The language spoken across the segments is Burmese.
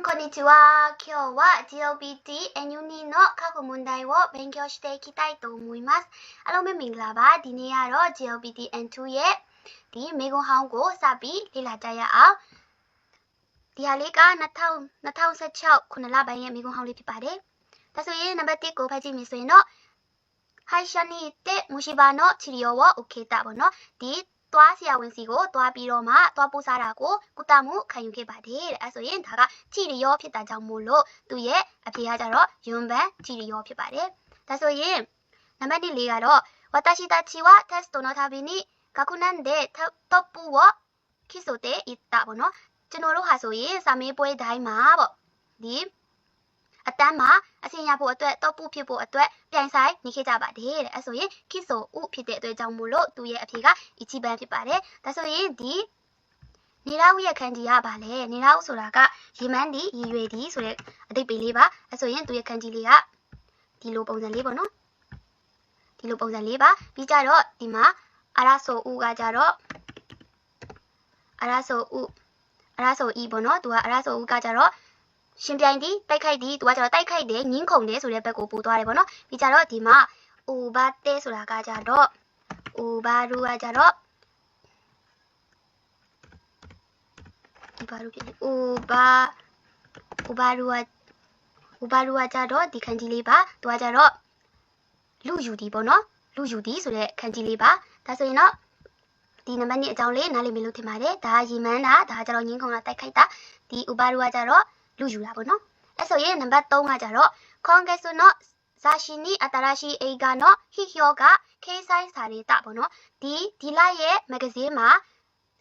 んこんにちは。今日は GOBT NUNI の過去問題を勉強していきたいと思います。အားလုံးပဲမင်္ဂလာပါ။ဒီနေ့ကတော့ GOBT N2 ရဲ့ဒီမေကွန်ဟောင်းကိုစပြီးလေ့လာကြရအောင်။ဒီဟာလေးက2000 2016ခုနှစ်လပိုင်းရဲ့မေကွန်ဟောင်းလေးဖြစ်ပါတယ်။ဒါဆိုရင်နံပါတ်1ကိုဖတ်ကြည့်မယ်ဆိုရင်တော့ ハイシャニーって虫歯の治療を受けたပေါ့နော်ဒီ သွားဆရာဝန်စီကိုသွားပြီးတော့မှသွားပို့စားတာကိုကုသမှုခံယူခဲ့ပါတယ်တဲ့အဲဆိုရင်ဒါကချီရီယောဖြစ်တာကြောင့်မို့လို့သူ့ရဲ့အဖေကကြတော့ယွန်ဘန်ချီရီယောဖြစ်ပါတယ်ဒါဆိုရင်နံပါတ်၄ကတော့ဝတရှိတာချီဝတ်တ်စတိုနောတာဘီနီကခုနန်ဒေတော့ပူဝခိဆိုတဲ့ဤတာပေါ့နော်ကျွန်တော်တို့ဟာဆိုရင်စာမေးပွဲတိုင်းမှာပေါ့ဒီ အတန်းမှာအဆင်ရဖို့အတွက်တော့ပူဖြစ်ဖို့အတွက်ပြိုင်ဆိုင်နေခဲ့ကြပါတယ်တဲ့အဲဆိုရင်ခိဆိုဥဖြစ်တဲ့အတွက်ကြောင့်မို့လို့သူ့ရဲ့အဖေကအီချီဘန်ဖြစ်ပါတယ်ဒါဆိုရင်ဒီနေရာဦးရဲ့ခန်းကြီးကပါလေနေရာဦးဆိုတာကရေမန်းဒီရည်ရွယ်ဒီဆိုတဲ့အတိတ်ပေလေးပါအဲဆိုရင်သူ့ရဲ့ခန်းကြီးလေးကဒီလိုပုံစံလေးပေါ့နော်ဒီလိုပုံစံလေးပါပြီးကြတော့ဒီမှာအရာဆိုဦးကကြတော့အရာဆိုဦးအရာဆိုဤပေါ့နော်သူကအရာဆိုဦးကကြတော့ ရှင်ပြိုင်ဒီတိုက်ခိုက်ဒီသူကကျတော့တိုက်ခိုက်တယ်ငင်းခုန်တယ်ဆိုတဲ့ဘက်ကိုပို့သွားတယ်ပေါ့နော်ပြီးကြတော့ဒီမှာဥဘာတဲဆိုတာကကြတော့ဥဘာရူကကြတော့ဥဘာရူဖြစ်တယ်ဥဘာဥဘာရူကဥဘာရူကကြတော့ဒီခန်းကြီးလေးပါသူကကြတော့လူယူဒီပေါ့နော်လူယူဒီဆိုတဲ့ခန်းကြီးလေးပါဒါဆိုရင်တော့ဒီနံပါတ်2အကြောင်းလေးနားလည်မယ်လို့ထင်ပါတယ်ဒါရီမန်းတာဒါကြတော့ငင်းခုန်တာတိုက်ခိုက်တာဒီဥဘာရူကကြတော့ လူယူတာပေါ့နော်အဲ့ဆိုရင်နံပါတ်3ကကြတော့ Congesu no Sashini Atarashi Eiga no Hihyo ga Keisai Sarita ပေါ့နော်ဒီဒီလရဲ့မဂ္ဂဇင်းမှာ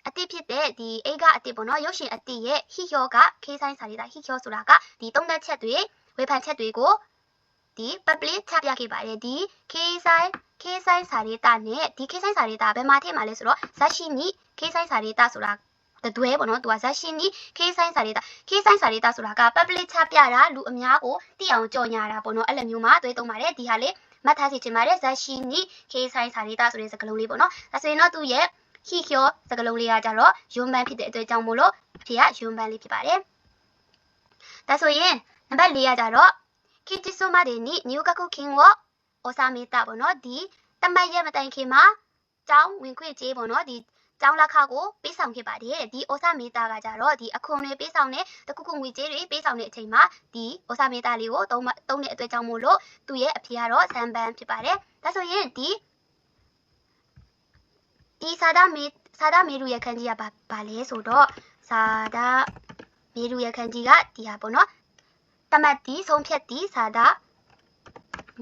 အတိဖြစ်တဲ့ဒီအိတ်ကအတိပေါ့နော်ရုပ်ရှင်အတိရဲ့ Hihyo ga Keisai Sarita Hihyo ဆိုတာကဒီသုံးသက်ချက်တွေဝေဖန်ချက်တွေကိုဒီ public ချပြခဲ့ပါတယ်ဒီ Keisai Keisai Sarita နဲ့ဒီ Keisai Sarita ဘယ်မှာထည့်မှာလဲဆိုတော့ Sashini Keisai Sarita ဆိုတာ တတွဲပေါ့နော်သူကဇက်ရှင်ဒီခေးဆိုင်စာရေးတာခေးဆိုင်စာရေးတာဆိုတာက public ချပြတာလူအများကိုသိအောင်ကြော်ညာတာပေါ့နော်အဲ့လိုမျိုးမှာတွဲသုံးပါတယ်ဒီဟာလေးမတ်ထားစီချင်ပါတယ်ဇက်ရှင်ဒီခေးဆိုင်စာရေးတာဆိုတဲ့စကားလုံးလေးပေါ့နော်ဒါဆိုရင်တော့သူရဲ့ခိကျော်စကားလုံးလေးကကြတော့ယွန်းပန်းဖြစ်တဲ့အတွက်ကြောင့်မို့လို့အဖေကယွန်းပန်းလေးဖြစ်ပါတယ်ဒါဆိုရင်နံပါတ်၄ကကြတော့ခိတိဆိုမတဲ့နိညူကကုခင်ကိုအိုစာမီတာပေါ့နော်ဒီတမတ်ရဲ့မတိုင်ခင်မှာကျောင်းဝင်ခွင့်ကြေးပေါ့နော်ဒီ ကျောင်းလက်ခကိုပေးဆောင်ခဲ့ပါတယ်ဒီဩစာမေတာကကြတော့ဒီအခွန်တွေပေးဆောင်တဲ့တခုခုငွေကြေးတွေပေးဆောင်တဲ့အချိန်မှာဒီဩစာမေတာလေးကိုသုံးသုံးတဲ့အတွက်ကြောင့်မို့လို့သူ့ရဲ့အဖေကတော့ဇန်ဘန်ဖြစ်ပါတယ်ဒါဆိုရင်ဒီဒီစာဒမေစာဒမေရူရဲ့ခန်းကြီးကဘာဘာလဲဆိုတော့စာဒမေရူရဲ့ခန်းကြီးကဒီဟာပေါ့နော်တမတ်တီဆုံးဖြတ်တီစာဒ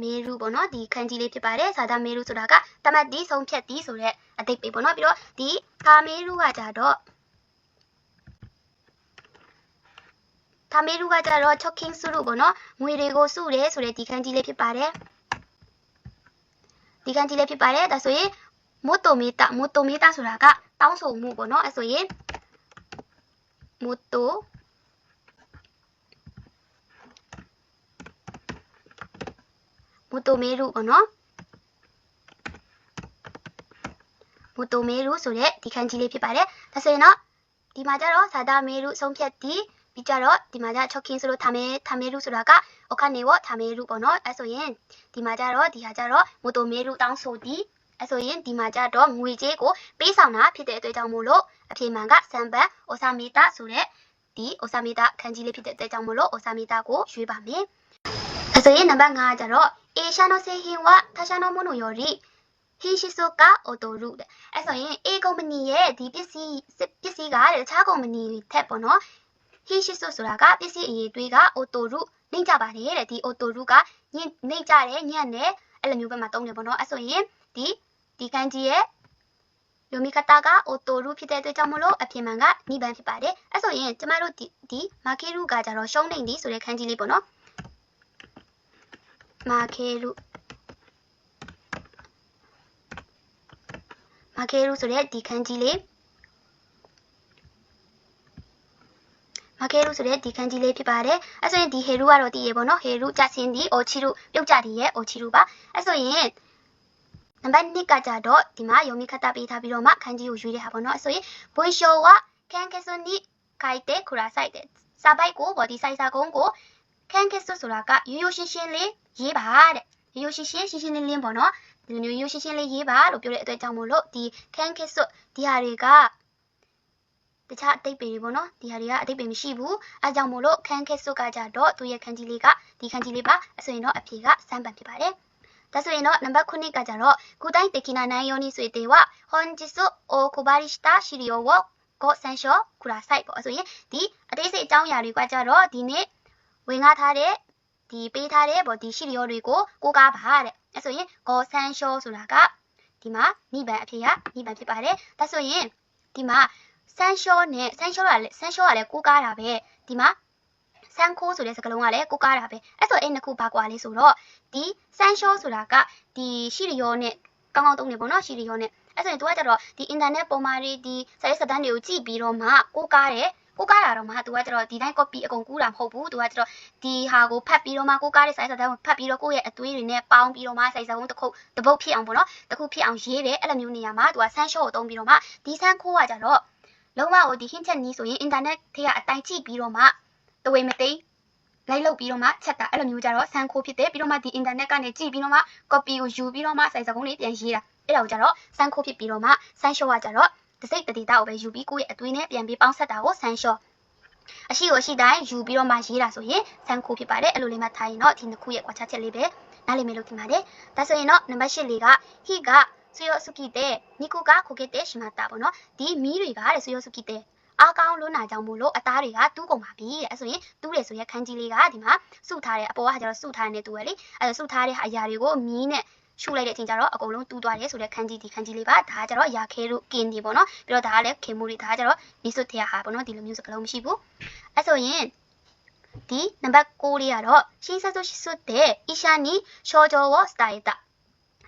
မေရူပေါ့နော်ဒီခန်းကြီးလေးဖြစ်ပါတယ်စာဒမေရူဆိုတာကတမတ်တီဆုံးဖြတ်တီဆိုတဲ့အတိတ်ပဲပေါ့နော်ပြီးတော့ဒီ ကာမေရူကကြတော့ကာမေရူကကြတော့ choking စုလို့ပေါ့နော်ငွေတွေကိုစုတယ်ဆိုတဲ့ဒီခန်းကြီးလေးဖြစ်ပါတယ်ဒီခန်းကြီးလေးဖြစ်ပါတယ်ဒါဆိုရင်မိုတိုမီတာမိုတိုမီတာဆိုတာကတောင်းဆိုမှုပေါ့နော်အဲဆိုရင်မိုတိုမိုတိုမေရူပေါ့နော် မိုတိုမေရုဆိုတဲ့ဒီခန်းကြီးလေးဖြစ်ပါတယ်။ဒါဆိုရင်တော့ဒီမှာကျတော့ဇာတာမေရုဆုံးဖြတ်ဒီပြီးကြတော့ဒီမှာကျချော့ကင်းဆိုလို့ထာမေထာမေရုဆိုတာကအခနေဝထာမေရုပေါ့နော်။အဲဆိုရင်ဒီမှာကျတော့ဒီဟာကျတော့မိုတိုမေရုတောင်းဆိုဒီအဲဆိုရင်ဒီမှာကျတော့ငွေကြေးကိုပေးဆောင်တာဖြစ်တဲ့အတွက်ကြောင့်မို့လို့အဖြေမှန်ကစံပန်အိုဆာမီတာဆိုတဲ့ဒီအိုဆာမီတာခန်းကြီးလေးဖြစ်တဲ့အတွက်ကြောင့်မို့လို့အိုဆာမီတာကိုရွေးပါမယ်။အဲဆိုရင်နံပါတ်5ကျတော့အေရှာနိုဆေဟင်ဝါထာရှာနိုမိုနိုယောရီဟီရှိဆိုကာအိုတိုရုတဲ့ အဲဆိုရင် A ကုမ္ပဏီရဲ့ဒီပစ္စည်းပစ္စည်းကတခြားကုမ္ပဏီထက်ပေါ့နော်ဟီရှိဆိုဆိုတာကပစ္စည်းအရေးတွေးကအိုတိုရုနှိမ့်ကြပါတယ်တဲ့ဒီအိုတိုရုကညှိနှိမ့်ကြတယ်ညံ့တယ်အဲ့လိုမျိုးပဲမှာတုံးတယ်ပေါ့နော်အဲဆိုရင်ဒီဒီကန်ကြီးရဲ့ယိုမီကတာကအိုတိုရုဖြစ်တဲ့အတွက်ကြောင့်မလို့အပြင်မှန်ကနိဗ္ဗာန်ဖြစ်ပါတယ်အဲဆိုရင်ကျမတို့ဒီဒီမာကေရုကကြတော့ရှုံးနေသည်ဆိုတဲ့ခန်းကြီးလေးပေါ့နော်မာကေရု မာကေရုဆိုတဲ့ဒီခန်းကြီးလေးမာကေရုဆိုတဲ့ဒီခန်းကြီးလေးဖြစ်ပါတယ်အဲဆိုရင်ဒီဟေရုကတော့တည်ရပေါ့နော်ဟေရုကြဆင်းဒီအိုချီရုပြုတ်ကြတည်ရဲ့အိုချီရုပါအဲဆိုရင်နံပါတ်2ကကြတော့ဒီမှာယုံမီခတ်တာပေးထားပြီးတော့မှခန်းကြီးကိုရွေးတဲ့ဟာပေါ့နော်အဲဆိုရင်ဘွေရှိုဝါကန်ကဆွန်နီခိုက်တဲ့ခူရာဆိုင်တဲ့စာပိုက်ကိုပေါ့ဒီစိုက်စာကုန်းကိုခန်းခစ်စွတ်ဆိုတာကရိုးရိုးရှင်းရှင်းလေးရေးပါတဲ့ရိုးရိုးရှင်းရှင်းရှင်းရှင်းလင်းလင်းပေါ့နော် ဒီလိုမျိုးရိုးရှင်းရှင်းလေးရေးပါလို့ပြောတဲ့အတွက်ကြောင့်မို့လို့ဒီခန်းခစ်စွတ်ဒီဟာတွေကတခြားအတိတ်ပေတွေပေါ့နော်ဒီဟာတွေကအတိတ်ပေမရှိဘူးအဲကြောင့်မို့လို့ခန်းခစ်စွတ်ကကြတော့သူ့ရဲ့ခန်းကြီးလေးကဒီခန်းကြီးလေးပါအဆိုရင်တော့အဖြေကစမ်းပန်ဖြစ်ပါတယ်ဒါဆိုရင်တော့နံပါတ်9ကကြတော့ကုတိုင်းတေခိနာနိုင်ယောနိဆွေတေဝဟွန်ဂျစ်ဆုအိုကိုဘာရီစတာရှီရီယောဝကောဆန်ရှောခူရာဆိုင်ပေါ့အဲဆိုရင်ဒီအတိတ်စိတ်အကြောင်းအရာတွေကကြတော့ဒီနေ့ဝင်ငှထားတဲ့ဒီပေးထားတဲ့ပေါ့ဒီရှီရီယောတွေကိုကိုးကားပါတဲ့ အဲဆိုရင်ဂေါ်ဆန်းရှောဆိုတာကဒီမှာနိဗ္ဗာန်အဖြစ်ရနိဗ္ဗာန်ဖြစ်ပါတယ်ဒါဆိုရင်ဒီမှာဆန်းရှောနဲ့ဆန်းရှောကလည်းဆန်းရှောကလည်းကိုးကားတာပဲဒီမှာဆန်းခိုးဆိုတဲ့စကားလုံးကလည်းကိုးကားတာပဲအဲ့ဆိုအဲ့နှစ်ခုဘာကွာလဲဆိုတော့ဒီဆန်းရှောဆိုတာကဒီရှိလျောနဲ့ကောင်းကောင်းသုံးနေပေါ့နော်ရှိလျောနဲ့အဲ့ဆိုရင် तू ကကြတော့ဒီ internet ပေါ်မှာဒီဒီစာရေးစတန်းတွေကိုကြည့်ပြီးတော့မှကိုးကားတယ် ကိုးကားတာတော့မှ तू ကကြတော့ဒီတိုင်း copy အကုန်ကူးတာမဟုတ်ဘူး तू ကကြတော့ဒီဟာကိုဖတ်ပြီးတော့မှကိုးကားတဲ့စာရေးစတန်းကိုဖတ်ပြီးတော့ကိုယ့်ရဲ့အသွေးတွေနဲ့ပေါင်းပြီးတော့မှစာရေးစတန်းတစ်ခုတစ်ပုတ်ဖြစ်အောင်ပေါ့နော်တစ်ခုဖြစ်အောင်ရေးတယ်အဲ့လိုမျိုးနေရာမှာ तू ကဆန်းရှော့ကိုသုံးပြီးတော့မှဒီဆန်းခိုးကကြတော့လုံးဝဟိုဒီ hint ချက်နီးဆိုရင် internet ထဲကအတိုင်းကြည့်ပြီးတော့မှတဝေမသိလိုက်လုပ်ပြီးတော့မှချက်တာအဲ့လိုမျိုးကြတော့ဆန်းခိုးဖြစ်တယ်ပြီးတော့မှဒီ internet ကနေကြည့်ပြီးတော့မှ copy ကိုယူပြီးတော့မှစာရေးစကုန်းလေးပြန်ရေးတာအဲ့ဒါကိုကြတော့ဆန်းခိုးဖြစ်ပြီးတော့မှဆန်းရှော့ကကြတော့ တစိတ်တဒေတာကိုပဲယူပြီးကိုယ့်ရဲ့အသွေးနဲ့ပြန်ပြီးပေါင်းဆက်တာကိုဆန်းရှော့အရှိကိုအရှိတိုင်းယူပြီးတော့မှရေးတာဆိုရင်ဆန်းခိုးဖြစ်ပါတယ်အဲ့လိုလေးမှထားရင်တော့ဒီနှစ်ခုရဲ့ကွာခြားချက်လေးပဲနားလည်မယ်လို့ထင်ပါတယ်ဒါဆိုရင်တော့နံပါတ်၈လေးက he ကဆွေရစုကီတဲ့နီကိုကခိုခဲ့တဲ့ရှိမတာပေါ့နော်ဒီမီးတွေကတဲ့ဆွေရစုကီတဲ့အားကောင်းလွန်းနာကြောင့်မို့လို့အသားတွေကတူးကုန်ပါပြီတဲ့အဲ့ဆိုရင်တူးတယ်ဆိုရင်ခန်းကြီးလေးကဒီမှာစုထားတယ်အပေါ်ကကျတော့စုထားနေတဲ့တူပဲလေအဲ့စုထားတဲ့အရာတွေကိုမီးနဲ့ ရှုလိုက်တဲ့အချိန်ကျတော့အကုန်လုံးတူးသွားတယ်ဆိုတဲ့ခန်းကြီးဒီခန်းကြီးလေးပါဒါကကျတော့ရာခဲတို့ကင်းဒီပေါ့နော်ပြီးတော့ဒါကလည်းခေမှုတွေဒါကကျတော့နီစွတ်ထဲဟာပေါ့နော်ဒီလိုမျိုးစကလုံးမရှိဘူးအဲ့ဆိုရင်ဒီနံပါတ်6လေးကတော့ရှင်းဆက်ဆိုရှိစွတ်တဲ့အီရှာနီရှောဂျောဝစတိုင်တာ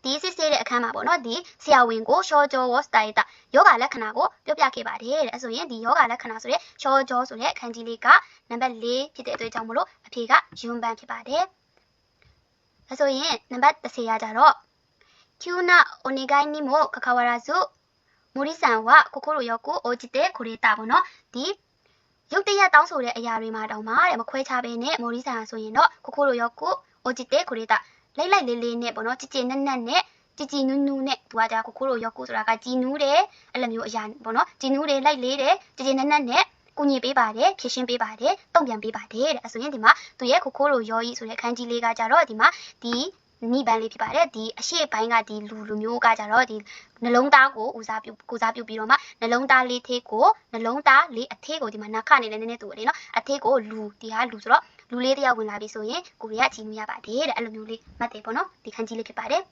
ဒီစစ်ဆေးတဲ့အခန်းမှာပေါ့နော်ဒီဆရာဝန်ကိုရှောဂျောဝစတိုင်တာယောဂလက္ခဏာကိုပြောပြခဲ့ပါတယ်တဲ့အဲ့ဆိုရင်ဒီယောဂလက္ခဏာဆိုတဲ့ရှောဂျောဆိုတဲ့အခန်းကြီးလေးကနံပါတ်4ဖြစ်တဲ့အတွက်ကြောင့်မလို့အဖြေကယွန်းပန်ဖြစ်ပါတယ် အဲ့ဆိုရင်နံပါတ်30ရကြတော့急なお願いにもかかわらず森さんは心よく応じてくれたပေါ့နော်ဒီရုတ်တရက်တောင်းဆိုတဲ့အရာတွေမှာတောင်မှတဲ့မခွဲခြားဘဲနဲ့မော်ရီဆန်ဆိုရင်တော့ကိုကိုလိုရောက်ကိုအိုဂျီတဲခရီတာလိုက်လိုက်လေးလေးနဲ့ပေါ့နော်ကြည်ကြည်နက်နက်နဲ့ကြည်ကြည်နူးနူးနဲ့သူကကြာကိုကိုလိုရောက်ကိုဆိုတာကကြည်နူးတယ်အဲ့လိုမျိုးအရာပေါ့နော်ကြည်နူးတယ်လိုက်လေးတယ်ကြည်ကြည်နက်နက်နဲ့ ကူညီပေးပါတယ်ဖြည့်ရှင်းပေးပါတယ်တုံ့ပြန်ပေးပါတယ်တဲ့အဲ့ဆိုရင်ဒီမှာသူရဲ့ကိုကိုလိုရောကြီးဆိုတဲ့ခန်းကြီးလေးကကြတော့ဒီမှာဒီနိဗ္ဗာန်လေးဖြစ်ပါတယ်ဒီအရှိပိုင်းကဒီလူလူမျိုးကကြတော့ဒီနှလုံးသားကိုဦးစားပြုကိုစားပြုပြီးတော့မှနှလုံးသားလေးသေးကိုနှလုံးသားလေးအသေးကိုဒီမှာနှာခနေလည်းနည်းနည်းတူတယ်နော်အသေးကိုလူဒီဟာလူဆိုတော့လူလေးတယောက်ဝင်လာပြီဆိုရင်ကိုရီးယားချီနူရပါတယ်တဲ့အဲ့လိုမျိုးလေးမှတ်တယ်ပေါ့နော်ဒီခန်းကြီးလေးဖြစ်ပါတယ်